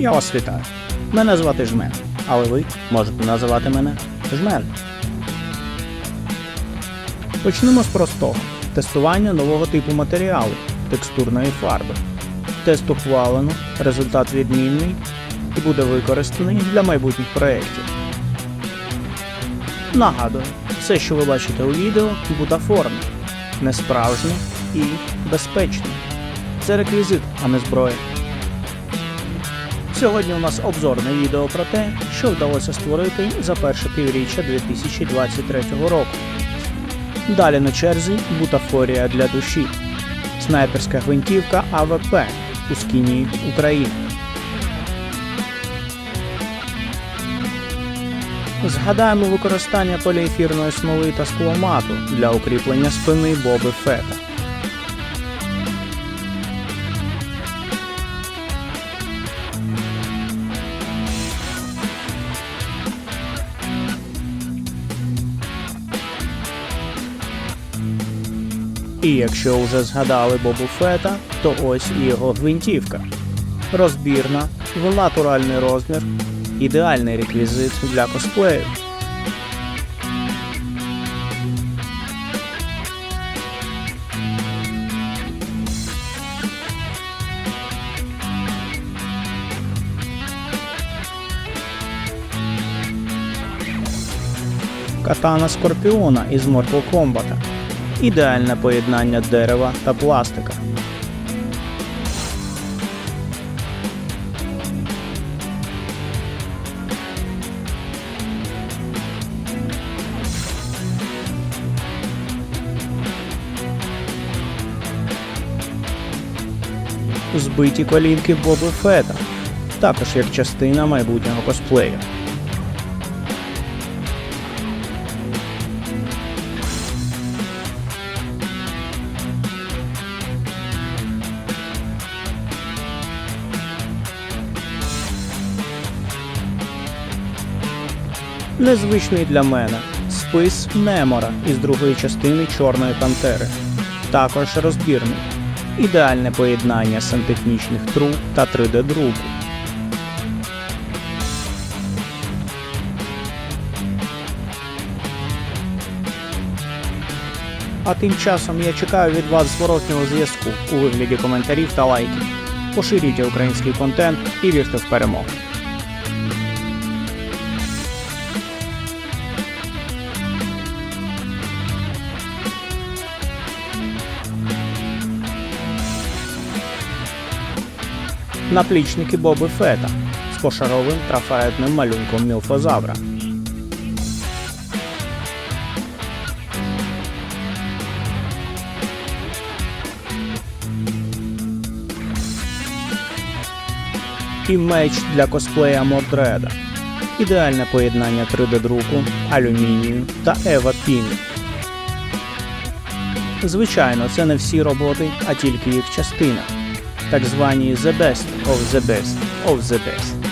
Я вас вітаю. Мене звати Жмен, але ви можете називати мене Жмен. Почнемо з простого тестування нового типу матеріалу текстурної фарби. Тест ухвалено, результат відмінний і буде використаний для майбутніх проєктів. Нагадую, все, що ви бачите у відео, бутафорне, несправжнє і безпечне. Це реквізит, а не зброя. Сьогодні у нас обзорне відео про те, що вдалося створити за перше півріччя 2023 року. Далі на черзі бутафорія для душі, снайперська гвинтівка АВП у скіні України. Згадаємо використання поліефірної смоли та скломату для укріплення спини Боби Фета. І якщо вже згадали Бобу Фета, то ось його гвинтівка. Розбірна, в натуральний розмір, ідеальний реквізит для косплею. Катана Скорпіона із Mortal Kombat. Ідеальне поєднання дерева та пластика. Збиті колінки Боби Фета, також як частина майбутнього косплею. Незвичний для мене спис Немора із другої частини Чорної Пантери. Також розбірний. Ідеальне поєднання сантехнічних труб та 3D друку. А тим часом я чекаю від вас зворотнього зв'язку у вигляді коментарів та лайків. Поширюйте український контент і вірте в перемогу. Наплічники Боби Фета з пошаровим трафаретним малюнком мілфозавра. І меч для косплея Мордреда. Ідеальне поєднання 3D-друку, алюмінію та Ева Піні. Звичайно, це не всі роботи, а тільки їх частина tak zwani The Best of the Best of the Best.